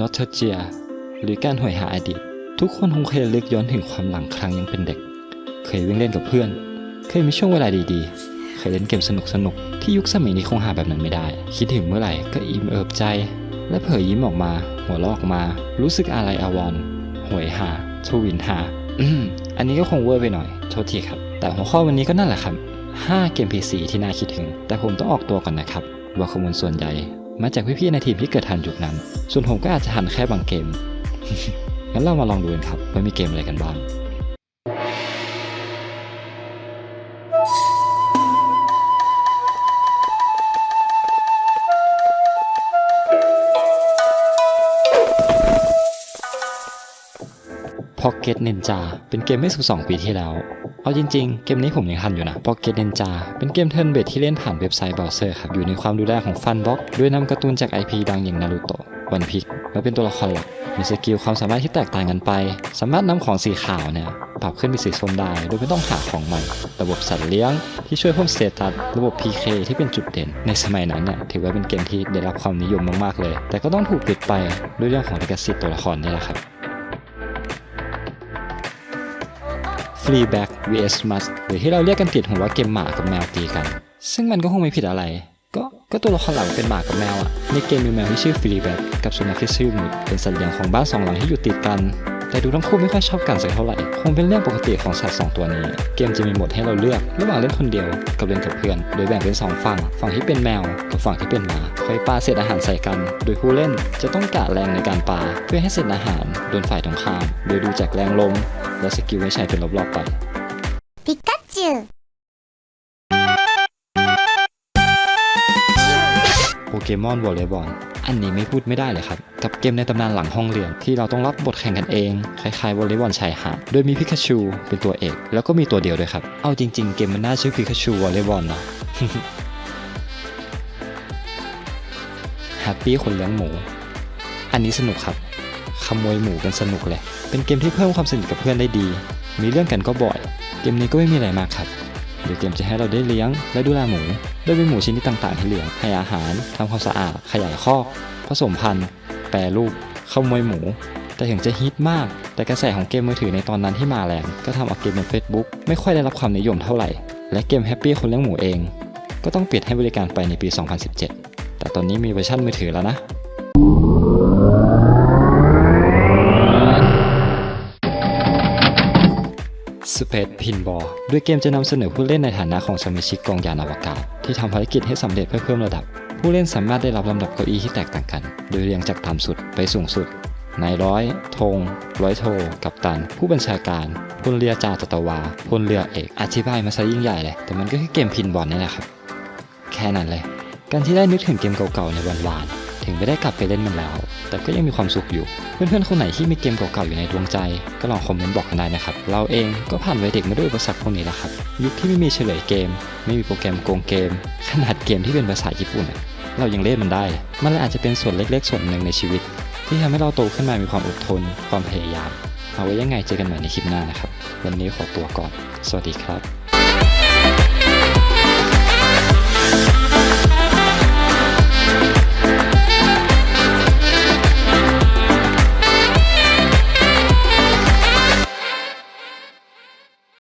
นอตเจีย หรือการหวยหาอดีต ทุกคนคงเคยลึกย้อนถึงความหลังครั้งยังเป็นเด็ก เคยวิ่งเล่นกับเพื่อน เคยมีช่วงเวลาดีๆ เคยเล่นเกมสนุกๆที่ยุคสมัยนี้คงหาแบบนั้นไม่ได้ คิดถึงเมื่อไหร่ก็อิ่มเอิบใจ และเผยยิ้มออกมา หัวเราะออกมา รู้สึกอะไรอาวรณ์หวยหาทวินหาอันนี้ก็คงเวอร์ไปหน่อย โทษทีครับ แต่หัวข้อวันนี้ก็นั่นแหละครับ 5 เกม PC ที่น่าคิดถึง แต่ผมต้องออกตัวก่อนนะครับ ว่าข้อมูลส่วนใหญ่ มาจากพี่ๆในทีมที่เกิดทันยุคนั้น ส่วนผมก็อาจจะทันแค่บางเกม งั้นเรามาลองดูกันครับว่ามีเกมอะไรกันบ้าง Pocket Ninja เป็นเกมเมื่อ 12 ปีที่แล้ว เอาจริงๆ เกมนี้ผมยังทันอยู่นะ Pocket Ninja เป็นเกมเทิร์นเบสที่เล่นผ่านเว็บไซต์เบราว์เซอร์ครับ อยู่ในความดูแลของ Funbox โดยนำการ์ตูนจาก IP ดังอย่างนารูโตะวันพิกมาเป็นตัวละครหลัก มีสกิลความสามารถที่แตกต่างกันไป สามารถนำของสีขาวเนี่ยปรับขึ้นเป็นสีส้มได้ โดยไม่ต้องหาของใหม่ ระบบสัตว์เลี้ยง ที่ช่วยเพิ่มสเตตัส ระบบ PK ที่เป็นจุดเด่น ในสมัยนั้นน่ะถือว่าเป็นเกมที่ได้รับความนิยมมากๆเลย แต่ก็ต้องถูกปิดไปด้วยเรื่องของลิขสิทธิ์ตัวละครนี่แหละครับ Fleabag vs Must หรือที่เราเรียกกันติดหูว่าเกมหมากับแมวตีกัน ซึ่งมันก็คงไม่ผิดอะไร ก็ก็ตัวละครหลักเป็นหมากับแมวอะในเกมมีแมวที่ชื่อฟรีแบ็กกับสุนัขที่ชื่อมุดเป็นสัตว์เลี้ยงของบ้านสองหลังที่อยู่ติดกัน แต่ดูทั้งคู่ไม่ค่อยชอบกันสักเท่าไหร่คงเป็นเรื่องปกติของสัตว์สองตัวนี้ เกมจะมีโหมดให้เราเลือก ระหว่างเล่นคนเดียวกับเล่นกับเพื่อน โดยแบ่งเป็น 2 ฝั่ง ฝั่งที่เป็นแมว กับฝั่งที่เป็นหมาคอยปาเศษอาหารใส่กัน โดยผู้เล่นจะต้องกะแรงในการปา เพื่อให้เศษอาหารโดนฝ่ายตรงข้าม โดยดูจากแรงลม และสกิลไม่ใช่เป็นรอบๆไปปิกาจูโปเกมอนวอลเลย์บอล อันนี้ไม่พูดไม่ได้เลยครับ กับเกมในตำนานหลังห้องเรียนที่เราต้องรับบทแข่งกันเอง คล้ายๆวอลเลย์บอลชายหาดโดยมีพิกาชูเป็นตัวเอก แล้วก็มีตัวเดียวด้วยครับ เอาจริง ๆ เกมมันน่าชื่อพิกาชูวอลเลย์บอลนะแฮปปี้คนเลี้ยงหมู อันนี้สนุกครับ ขโมยหมูกันสนุกเลย เป็นเกมที่เพิ่มความสนิทกับเพื่อนได้ดี มีเรื่องกันก็บ่อย เกมนี้ก็ไม่มีอะไรมากครับ เดี๋ยวเกมจะให้เราได้เลี้ยง และดูแลหมูโดยมีหมูชนิดต่างๆให้เหลี้ยงให้อาหารทำความสะอาด ขยายคอกผสมพันธุ์ แปรรูปขโมยหมู แต่ถึงจะฮิตมาก แต่กระแสของเกมมือถือในตอนนั้นที่มาแรงก็ทำเอาเกมบน Facebook ไม่ค่อยได้รับความนิยมเท่าไหร่ และเกมแฮปปี้คนเลี้ยงหมูเอง ก็ต้องปิดให้บริการไปในปี 2017 แต่ตอนนี้มีเวอร์ชันมือถือแล้วนะ Space Pinball โดยเกมจะนำเสนอผู้เล่นในฐานะของสมาชิกกองยานอวกาศ ที่ทำภารกิจให้สำเร็จเพื่อเพิ่มระดับ ผู้เล่นสามารถได้รับลำดับเก้าอี้ที่แตกต่างกัน โดยเรียงจากต่ำสุดไปสูงสุดนายร้อยธงร้อยโท กัปตัน ผู้บัญชาการพลเรือจ่าตตวาพลเรือเอก อธิบายมาซะยิ่งใหญ่เลย แต่มันก็แคือเกมพินบอลนี่แหละครับ แค่นั้นเลย การที่ได้นึกถึงเกมเก่าๆในวันวาน ถึงไม่ได้กลับไปเล่นมันแล้ว แต่ก็ยังมีความสุขอยู่ เพื่อนๆคนไหนที่มีเกมเก่าๆอยู่ในดวงใจ ก็ลองคอมเมนต์บอกกันได้นะครับ เราเองก็ผ่านวัยเด็กมาด้วยอุปสรรคพวกนี้แหละครับ ยุคที่ไม่มีเฉลยเกม ไม่มีโปรแกรมโกงเกม ขนาดเกมที่เป็นภาษาญี่ปุ่น เรายังเล่นมันได้ มันเลยอาจจะเป็นส่วนเล็กๆ ส่วนหนึ่งในชีวิต ที่ทำให้เราโตขึ้นมามีความอดทน ความพยายาม เอาไว้ยังไงเจอกันใหม่ในคลิปหน้านะครับ วันนี้ขอตัวก่อน สวัสดีครับ